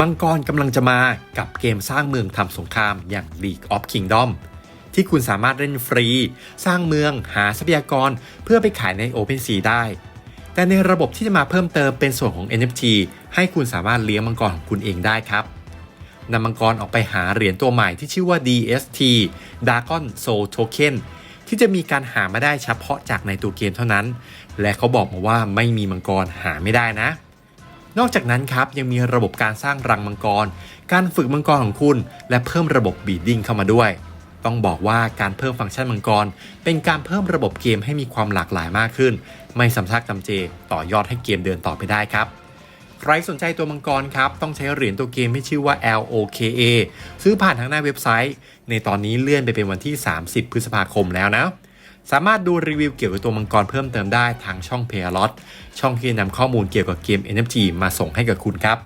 มังกรกำลังจะมากับเกมสร้างเมืองทำสงครามอย่าง League of Kingdom ที่คุณสามารถเล่นฟรี สร้างเมืองหาทรัพยากรเพื่อไปขายใน OpenSea ได้ แต่ในระบบที่จะมาเพิ่มเติมเป็นส่วนของ NFT ให้คุณสามารถเลี้ยงมังกรของคุณเองได้ครับนำมังกรออกไปหาเหรียญตัวใหม่ที่ชื่อว่า DST Dragon Soul Token ที่จะมีการหามาได้เฉพาะจากในตัวเกมเท่านั้น และเขาบอกมาว่าไม่มีมังกรหาไม่ได้นะ นอกจากนั้นครับยังมีระบบการสร้างรังมังกร การฝึกมังกรของคุณ และเพิ่มระบบบีดดิ้งเข้ามาด้วย ต้องบอกว่าการเพิ่มฟังก์ชันมังกร เป็นการเพิ่มระบบเกมให้มีความหลากหลายมากขึ้น ไม่สำซักจำเจ ต่อยอดให้เกมเดินต่อไปได้ครับ ใครสนใจตัวมังกรครับ ต้องใช้เหรียญตัวเกมที่ชื่อว่า LOKA ซื้อผ่านทางหน้าเว็บไซต์ ในตอนนี้เลื่อนไปเป็นวันที่ 30 พฤษภาคมแล้วนะ สามารถดูรีวิวเกี่ยวกับตัวมังกรเพิ่มเติมได้ทางช่อง p a y a l o t ช่องที่นำข้อมูลเกี่ยวกับเกม NFT มาส่งให้กับคุณครับ